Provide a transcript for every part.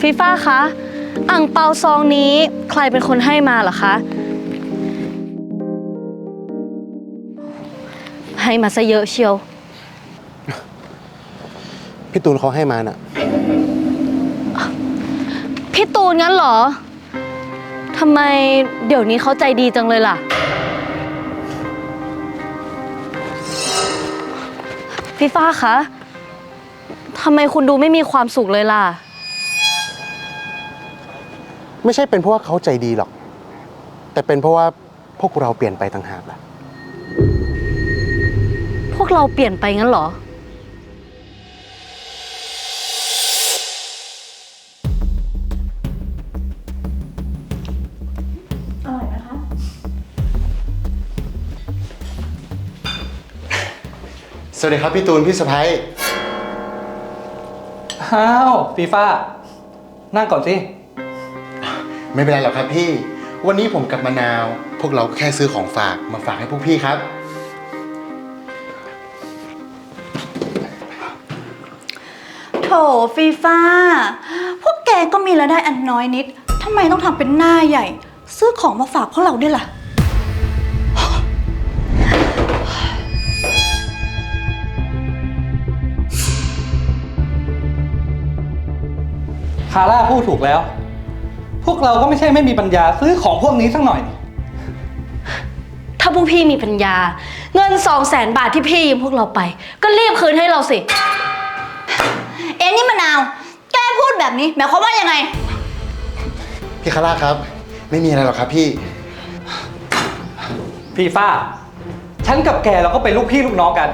ฟีฟ่าคะอ่างเปาซองนี้ใครเป็นคนให้มาเหรอคะ ให้มาซะเยอะเชียว พี่ตูนเขาให้มาน่ะ พี่ตูนงั้นเหรอ ทำไมเดี๋ยวนี้เขาใจดีจังเลยล่ะพี่ฟ้าคะ ทำไมคุณดูไม่มีความสุขเลยล่ะ ไม่ใช่เป็นเพราะว่าเขาใจดีหรอก แต่เป็นเพราะว่าพวกเราเปลี่ยนไปต่างหากล่ะ พวกเราเปลี่ยนไปงั้นเหรอสวัสดีครับพี่ตูนพี่สะพ้ายอ้าวฟีฟ่านั่งก่อนสิ ไม่เป็นไรหรอกครับพี่ วันนี้ผมกับมะนาว พวกเราแค่ซื้อของฝากมาฝากให้พวกพี่ครับ โถฟีฟ่าพวกแกก็มีรายได้อันน้อยนิดทำไมต้องทำเป็นหน้าใหญ่ ซื้อของมาฝากพวกเราด้วยล่ะ คาร่าพูดถูกแล้วพ วกเราก็ไม่ใช่ไม่มีปัญญาซื้อของพวกนี้สักหน่อย ถ้าพวกพี่มีปัญญา เงินสองแสนบาทที่พี่ยืมพวกเราไป ก็รีบคืนให้เราสิ เอ็นี่มะนาว แกพูดแบบนี้หมายความว่ายังไง พี่คาร่าครับ ไม่มีอะไรหรอกครับพี่ ฟีฟ่าฉันกับแกเราก็เป็นลูกพี่ลูกน้องกัน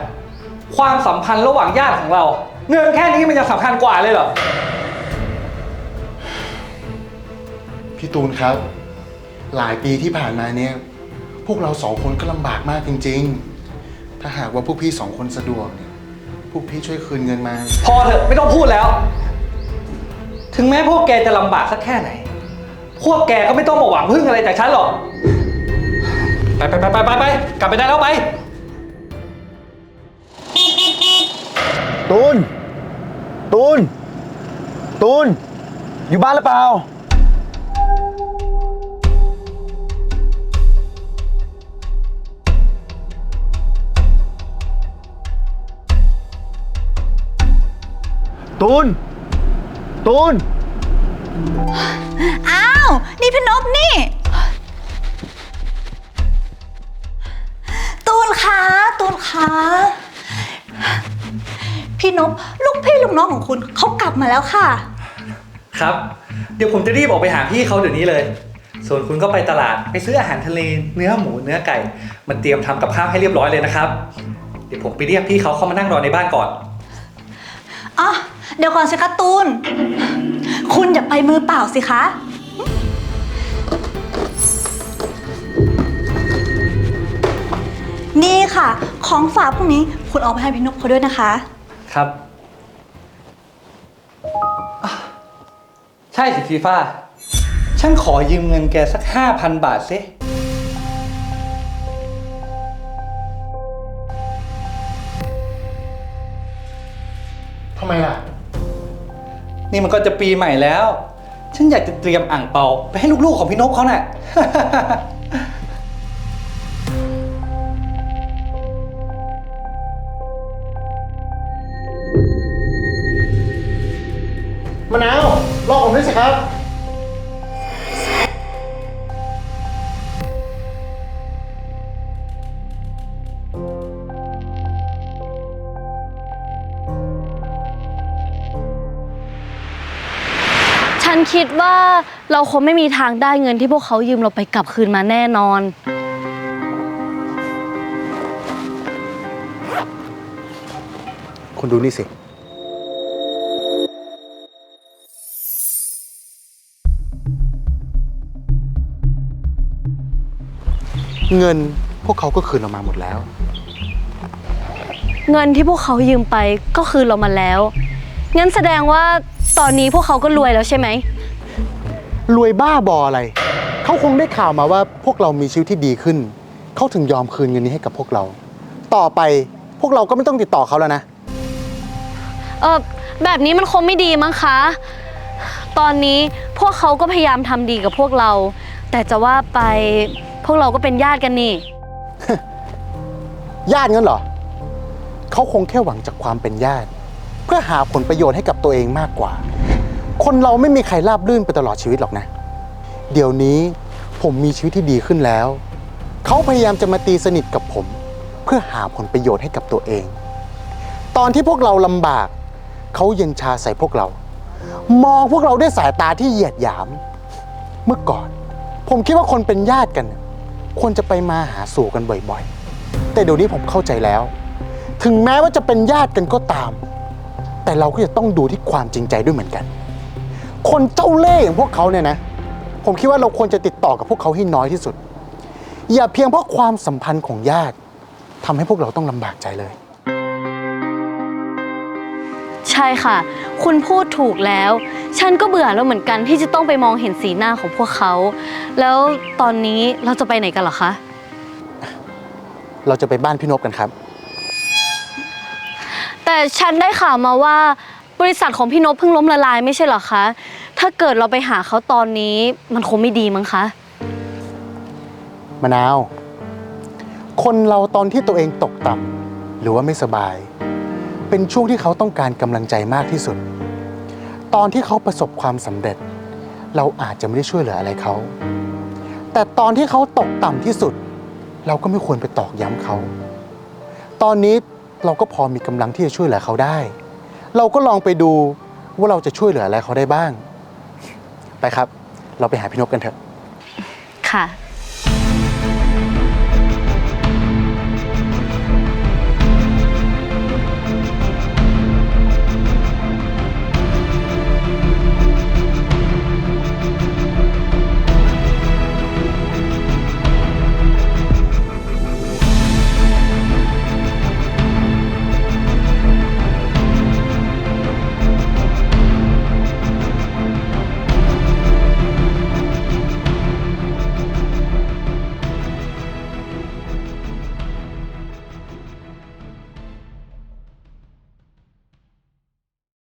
ความสัมพันธ์ระหว่างญาติของเรา เงินแค่นี้มันยังสำคัญกว่าเลยเหรอ พี่ตูนครับ หลายปีที่ผ่านมาเนี่ย พวกเราสองคนก็ลำบากมากจริง ๆ ถ้าหากว่าพวกพี่สองคนสะดวกเนี่ยพวกพี่ช่วยคืนเงินมา พอเถอะไม่ต้องพูดแล้ว ถึงแม้พวกแกจะลำบากสักแค่ไหน พวกแกก็ไม่ต้องมาหวังพึ่งอะไรจากฉันหรอก ไปไปไปไปไปไปกลับไปได้แล้วไป ตูน ตูน ตูน อยู่บ้านหรือเปล่า ตูน ตูน อ้าว นี่พี่นบนี่ ตูนคะตูนคะพี่นบลูกพี่ลูกน้องของคุณเขากลับมาแล้วค่ะ ครับ เดี๋ยวผมจะรีบออกไปหาพี่เขาเดี๋ยวนี้เลย ส่วนคุณก็ไปตลาดไปซื้ออาหารทะเลเนื้อหมูเนื้อไก่มันเตรียมทำกับข้าวให้เรียบร้อยเลยนะครับ เดี๋ยวผมไปเรียกพี่เขาเข้ามานั่งรอในบ้านก่อนอะเดี๋ยวก่อนสิคะตูน คุณอย่าไปมือเปล่าสิคะ นี่ค่ะ ของฝากพวกนี้คุณเอาไปให้พี่นกเขาด้วยนะคะ ครับอะ ใช่สิฟีฟ่าฉันขอยืมเงินแกสักห้าพันบาทสิทำไมล่ะ นี่มันก็จะปีใหม่แล้ว ฉันอยากจะเตรียมอ่างเปาไปให้ลูกๆของพี่นกเขาน่ะ มะนาวรอผม ด้วยสิครับ ฉันคิดว่าเราคงไม่มีทางได้เงินที่พวกเขายืมเราไปกลับคืนมาแน่นอน คุณดูนี่สิ เงินพวกเขาก็คืนเรามาหมดแล้ว เงินที่พวกเขายืมไปก็คืนเรามาแล้ว งั้นแสดงว่าตอนนี้พวกเขาก็รวยแล้วใช่ไหม รวยบ้าบออะไร เขาคงได้ข่าวมาว่าพวกเรามีชีวิตที่ดีขึ้น เขาถึงยอมคืนเงินนี้ให้กับพวกเรา ต่อไปพวกเราก็ไม่ต้องติดต่อเขาแล้วนะ เออแบบนี้มันคงไม่ดีมั้งคะ ตอนนี้พวกเขาก็พยายามทำดีกับพวกเรา แต่จะว่าไป พวกเราก็เป็นญาติกันนี่ ญาติงั้นเหรอ เขาคงแค่หวังจากความเป็นญาติ เพื่อหาผลประโยชน์ให้กับตัวเองมากกว่า คนเราไม่มีใครราบรื่นไปตลอดชีวิตหรอกนะ เดี๋ยวนี้ผมมีชีวิตที่ดีขึ้นแล้ว เขาพยายามจะมาตีสนิทกับผม เพื่อหาผลประโยชน์ให้กับตัวเอง ตอนที่พวกเราลำบาก เขาเย็นชาใส่พวกเรา มองพวกเราด้วยสายตาที่เหยียดหยาม เมื่อก่อน ผมคิดว่าคนเป็นญาติกัน ควรจะไปมาหาสู่กันบ่อยๆ แต่เดี๋ยวนี้ผมเข้าใจแล้ว ถึงแม้ว่าจะเป็นญาติกันก็ตาม แต่เราก็จะต้องดูที่ความจริงใจด้วยเหมือนกัน คนเจ้าเล่ห์อย่างพวกเขาเนี่ยนะ ผมคิดว่าเราควรจะติดต่อกับพวกเขาให้น้อยที่สุด อย่าเพียงเพราะความสัมพันธ์ของญาติทำให้พวกเราต้องลำบากใจเลย ใช่ค่ะ คุณพูดถูกแล้ว ฉันก็เบื่อแล้วเหมือนกันที่จะต้องไปมองเห็นสีหน้าของพวกเขา แล้วตอนนี้เราจะไปไหนกันเหรอคะ เราจะไปบ้านพี่นพกันครับ แต่ฉันได้ข่าวมาว่าบริษัทของพี่นพเพิ่งล้มละลายไม่ใช่เหรอคะ ถ้าเกิดเราไปหาเขาตอนนี้มันคงไม่ดีมั้งคะ มะนาว คนเราตอนที่ตัวเองตกต่ำหรือว่าไม่สบาย เป็นช่วงที่เขาต้องการกำลังใจมากที่สุด ตอนที่เขาประสบความสำเร็จ เราอาจจะไม่ได้ช่วยเหลืออะไรเขา แต่ตอนที่เขาตกต่ำที่สุด เราก็ไม่ควรไปตอกย้ำเขา ตอนนี้เราก็พอมีกำลังที่จะช่วยเหลือเขาได้ เราก็ลองไปดูว่าเราจะช่วยเหลืออะไรเขาได้บ้าง ไปครับ เราไปหาพี่นพกันเถอะ ค่ะ